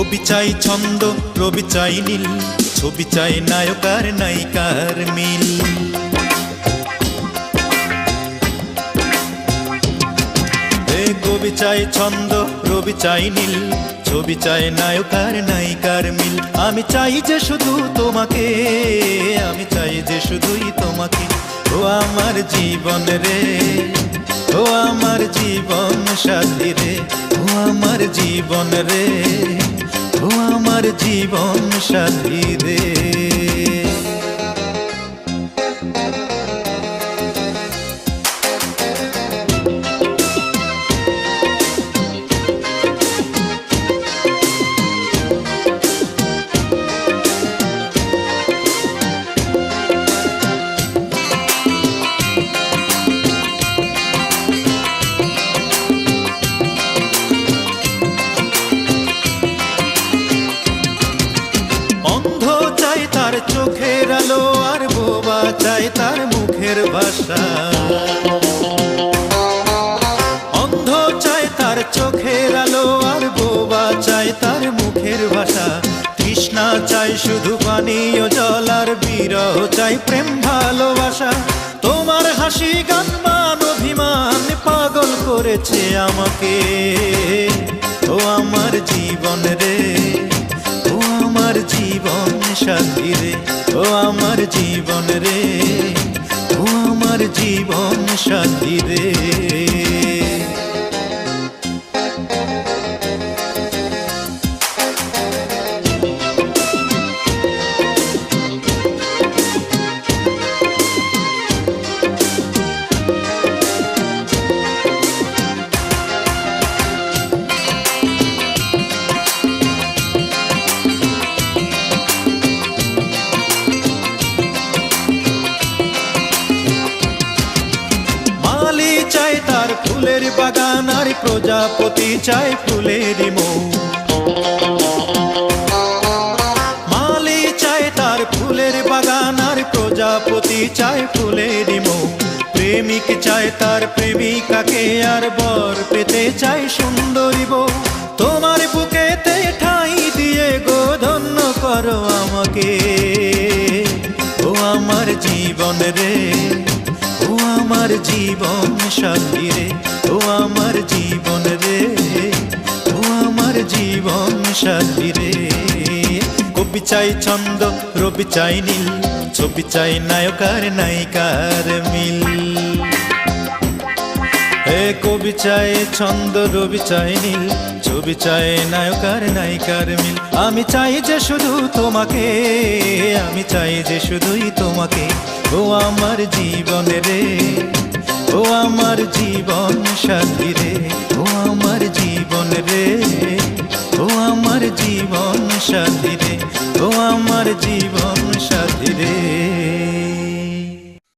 কবি চাই ছন্দ, রবি চাই নীল, ছবি চাই নায়কার নায়িকার মিল। কবি চাই ছন্দ, রবি চাই নীল, ছবি চাই নায়কার নায়িকার মিল। আমি চাই যে শুধু তোমাকে, আমি চাই যে শুধুই তোমাকে। ও আমার জীবন রে, ও আমার জীবন সাথী রে, ও আমার জীবন রে। আমার জীবন সাথী রে। চাই তার মুখের ভাষা। অন্ধ চাই তার চোখের আলো, আর বোবা চাই তার মুখের ভাষা। তৃষ্ণা চাই শুধু পানীয় জল, আর বিরহ চাই প্রেম, ভালোবাসা। তোমার হাসি গান, মান, অভিমান পাগল করেছে আমাকে। ও আমার জীবন রে সাথী রে ও আমার জীবন রে ও আমার জীবন সাথী রে ফুলের বাগান আর প্রজাপতি চাই ফুলের মৌ। মালি চাই তার ফুলের বাগান আর প্রজাপতি চাই ফুলের মৌ। প্রেমিক চাই তার প্রেমিকাকে আর বর পেতে চাই সুন্দরী বউ। তোমার বুকেতে ঠাই দিয়ে গো ধন্য করো আমাকে। ও আমার জীবন রে। আমার জীবন সাথী রে, ও আমার জীবন রে, ও আমার জীবন সাথী রে। কবি চাই ছন্দ, রবি চাই নীল, ছবি চাই নায়কার নায়িকার মিল। হে কবি চাই ছন্দ, রবি চাই নীল, ছবি চাই নায়কার নায়িকার মিল। আমি চাই যে শুধু তোমাকে, আমি চাই যে শুধুই তোমাকে, ও আমার জীবন রে। জীবন সাথী রে, ও আমার জীবন রে, ও আমার জীবন সাথী রে, ও আমার জীবন সাথী রে।